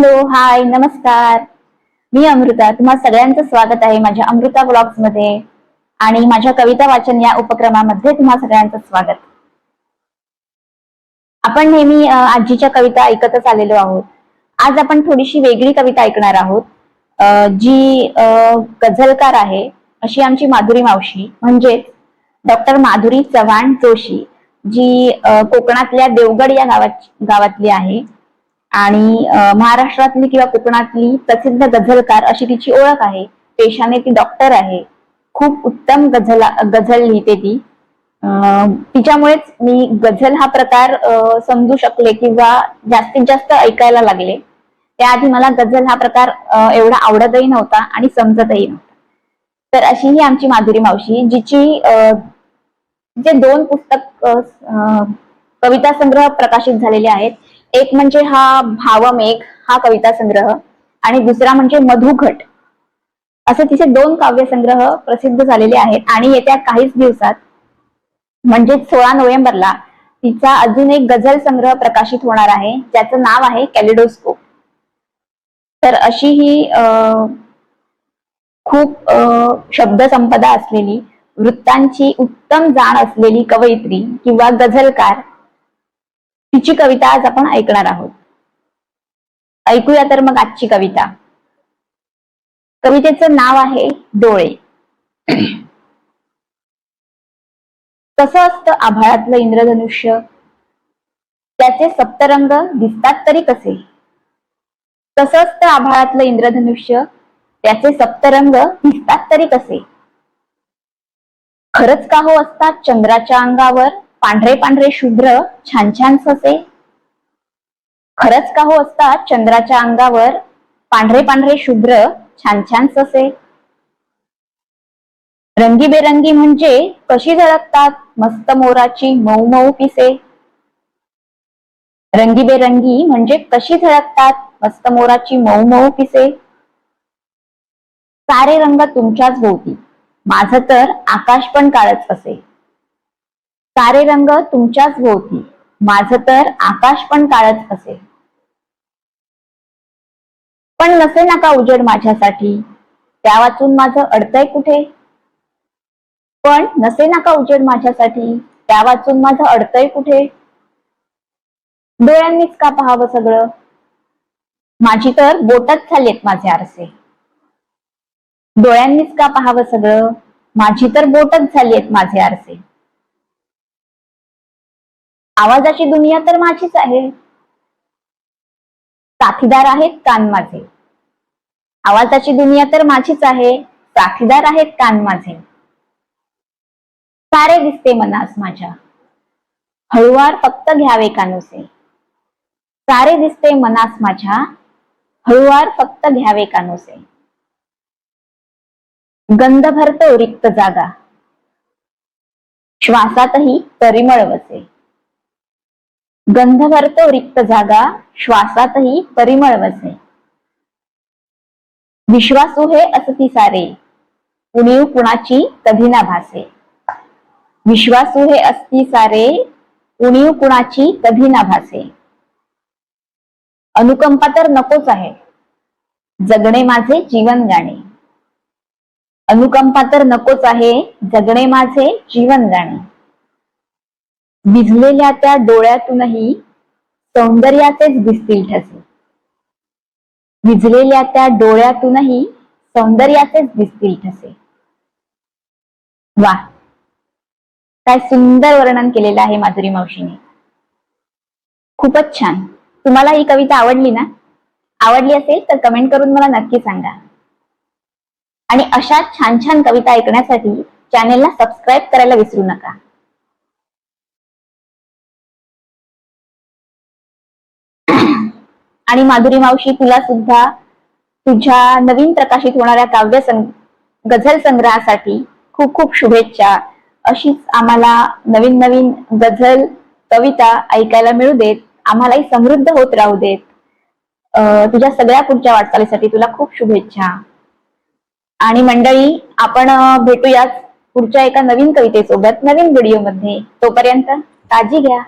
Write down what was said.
Hello hi नमस्कार. मी अमृता. तुम्हा सगळ्यांचं स्वागत आहे माझ्या अमृता ब्लॉग्समध्ये. आणि माझ्या कविता वाचन या उपक्रमामध्ये तुम्हा सगळ्यांचं स्वागत. आपण नेहमी आजीच्या कविता ऐकतच आलेलो आहोत. आज आपण थोडीशी वेगळी कविता ऐकणार आहोत. जी गझलकार आहे अशी आमची माधुरी मावशी. म्हणजेच डॉक्टर माधुरी चव्हाण जोशी जी कोकणातल्या देवगड या गावात गावातली आहे. आणि महाराष्ट्रातली किंवा कोकणातली प्रसिद्ध गझलकार अशी तिची ओळख आहे. पेशाने ती डॉक्टर आहे. खूप उत्तम गझल गझल लिहिते ती. तिच्यामुळेच मी गझल हा प्रकार समजू शकले किंवा जास्तीत जास्त ऐकायला लागले. त्याआधी मला गझल हा प्रकार एवढा आवडतही नव्हता आणि समजतही नव्हता. तर अशी ही आमची माधुरी मावशी जिची जे दोन पुस्तक कविता संग्रह प्रकाशित झालेले आहेत एक म्हणजे हा भावमेघ हा कविता संग्रह आणि दुसरा म्हणजे मधुघट. असे तिचे दोन काव्यसंग्रह प्रसिद्ध झालेले आहेत आणि येत्या काहीच दिवसात म्हणजे सोळा नोव्हेंबरला तिचा अजून एक गझल संग्रह प्रकाशित होणार आहे ज्याचं नाव आहे कॅलिडोस्कोप. तर अशी ही खूप शब्दसंपदा असलेली वृत्तांची उत्तम जाण असलेली कवयित्री किंवा गझलकार तिची कविता आज आपण ऐकणार आहोत. ऐकूया तर मग आजची कविता. कवितेचं नाव आहे डोळे. कसं असतं आभाळातलं इंद्रधनुष्य? त्याचे सप्तरंग दिसतात तरी कसे? कसं असतं आभाळातलं इंद्रधनुष्य? त्याचे सप्तरंग दिसतात तरी कसे? खरंच का हो असतात चंद्राच्या अंगावर? पांढरे पांढरे शुभ्र छान छान ससे. खरंच का हो असतात? चंद्राच्या अंगावर पांढरे पांढरे शुभ्र छान छान ससे. रंगीबेरंगी म्हणजे कशी झळकतात? मस्त मोराची मऊ मऊ पिसे. रंगीबेरंगी म्हणजे कशी झळकतात? मस्त मोराची मऊ मऊ पिसे. सारे रंग तुमच्याच भोवती. माझं तर आकाश पण काळच असे. सारे रंग तुमच्याच भोवती. माझं तर आकाश पण काळच असे पण नसे नका उजेड माझ्यासाठी. त्या वाचून माझं अडतंय कुठे? पण नसे ना का उजेड माझ्यासाठी. त्या वाचून माझं अडतंय कुठे? डोळ्यांनीच का पाहावं सगळं? माझी तर बोटच झालीत माझे आरसे. डोळ्यांनीच का पाहावं सगळं? माझी तर बोटच झालीत माझे आरसे. आवाजाची दुनिया तर माझीच आहे. साथीदार आहेत कान माझे. आवाजाची दुनिया तर माझीच आहे. साथीदार आहेत कान माझे. सारे दिसते मनास माझ्या. हळुवार फक्त घ्यावे कानुसे. सारे दिसते मनास माझ्या. हळुवार फक्त घ्यावे कानुसे. गंध भरतो रिक्त जागा. श्वासातही परिमळ वसे गंध भरतो रिक्त जागा श्वासातही परिमळ वसे. विश्वासू हे असती सारे उणीव कुणाची कधी ना भासे. विश्वासू हे असती सारे उणीव कुणाची कधी ना भासे. अनुकंपा तर नकोच आहे जगणे माझे जीवन गाणे अनुकंपा तर नकोच आहे जगणे माझे जीवन गाणे भिजलेल्या त्या डोळ्यातूनही सौंदर्याचेच दिसतील ठसे. भिजलेल्या त्या डोळ्यातूनही सौंदर्याचेच दिसतील ठसे. वा! काय सुंदर वर्णन केलेलं आहे माधुरी मावशीने. खूपच छान. तुम्हाला ही कविता आवडली ना? आवडली असेल तर कमेंट करून मला नक्की सांगा. आणि अशा छान छान कविता ऐकण्यासाठी चॅनेलला सबस्क्राईब करायला विसरू नका. आणि माधुरी मावशी तुला सुद्धा तुझ्या नवीन प्रकाशित होणाऱ्या काव्य सं गझल संग्रहासाठी खूप खूप शुभेच्छा. अशीच आम्हाला नवीन नवीन गझल कविता ऐकायला मिळू देत. आम्हालाही समृद्ध होत राहू देत. तुझ्या सगळ्या पुढच्या वाटचालीसाठी तुला खूप शुभेच्छा. आणि मंडळी आपण भेटूयाच पुढच्या एका नवीन कवितेसोबत नवीन व्हिडिओमध्ये. तोपर्यंत काळजी घ्या.